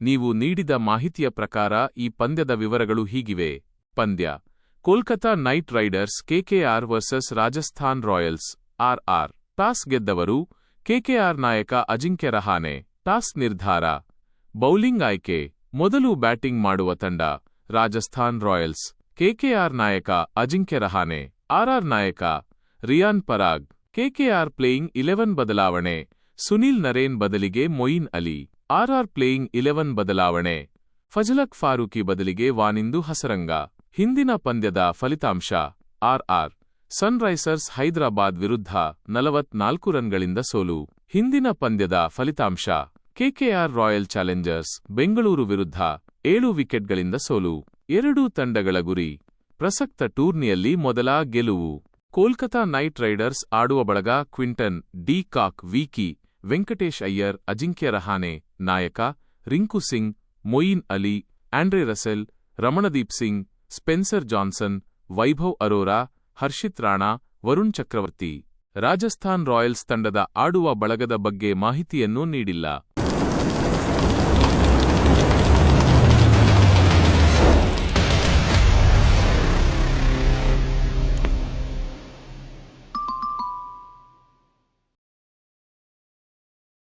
ನೀವು ನೀಡಿದ ಮಾಹಿತಿಯ ಪ್ರಕಾರ ಈ ಪಂದ್ಯದ ವಿವರಗಳು ಹೀಗಿವೆ. ಪಂದ್ಯ. Kolkata knight riders KKR versus Rajasthan royals RR toss ಗೆದ್ದವರು KKR ನಾಯಕ ಅಜಿಂಕ್ಯ ರಹಾನೆ, ಟಾಸ್ ನಿರ್ಧಾರ. ಬೌಲಿಂಗ್ ಆಯ್ಕೆ. ಮೊದಲು ಬ್ಯಾಟಿಂಗ್ ಮಾಡುವ ತಂಡ, ರಾಜಸ್ಥಾನ್ ರಾಯಲ್ಸ್ ಕೆಕೆಆರ್ ನಾಯಕ ಅಜಿಂಕ್ಯ ರಹಾನೆ ಆರ್ಆರ್ ನಾಯಕ Riyan Parag KKR playing eleven ಬದಲಾವಣೆ, ಸುನೀಲ್ ನರೇನ್ ಬದಲಿಗೆ Moeen Ali. RR playing eleven ಬದಲಾವಣೆ. ಫಜಲಕ್ ಫಾರೂಕಿ ಬದಲಿಗೆ ವಾನಿಂದು ಹಸರಂಗ. ಹಿಂದಿನ ಪಂದ್ಯದ ಫಲಿತಾಂಶ ಆರ್ಆರ್ ಸನ್ರೈಸರ್ಸ್ ಹೈದರಾಬಾದ್ ವಿರುದ್ಧ ನಲವತ್ನಾಲ್ಕು ರನ್ಗಳಿಂದ ಸೋಲು. ಹಿಂದಿನ ಪಂದ್ಯದ ಫಲಿತಾಂಶ ಕೆಕೆಆರ್ ರಾಯಲ್ ಚಾಲೆಂಜರ್ಸ್ ಬೆಂಗಳೂರು ವಿರುದ್ಧ ಏಳು ವಿಕೆಟ್ಗಳಿಂದ ಸೋಲು. ಎರಡೂ ತಂಡಗಳ ಗುರಿ, ಪ್ರಸಕ್ತ ಟೂರ್ನಿಯಲ್ಲಿ ಮೊದಲ ಗೆಲುವು. ಕೋಲ್ಕತಾ ನೈಟ್ ರೈಡರ್ಸ್ ಆಡುವ ಬಳಗ ಕ್ವಿಂಟನ್ ಡಿ ಕಾಕ್, ವಿಕಿ ವೆಂಕಟೇಶ್ ಅಯ್ಯರ್, ಅಜಿಂಕ್ಯ ರಹಾನೆ, ನಾಯಕ, Rinku Singh, Moeen Ali, Andre Russell, Ramandeep Singh, Spencer Johnson, Vaibhav Arora, Harshit Rana, Varun Chakravarthy. Rajasthan royals ತಂಡದ ಆಡುವ ಬಳಗದ ಬಗ್ಗೆ ಮಾಹಿತಿಯನ್ನೂ ನೀಡಿಲ್ಲ.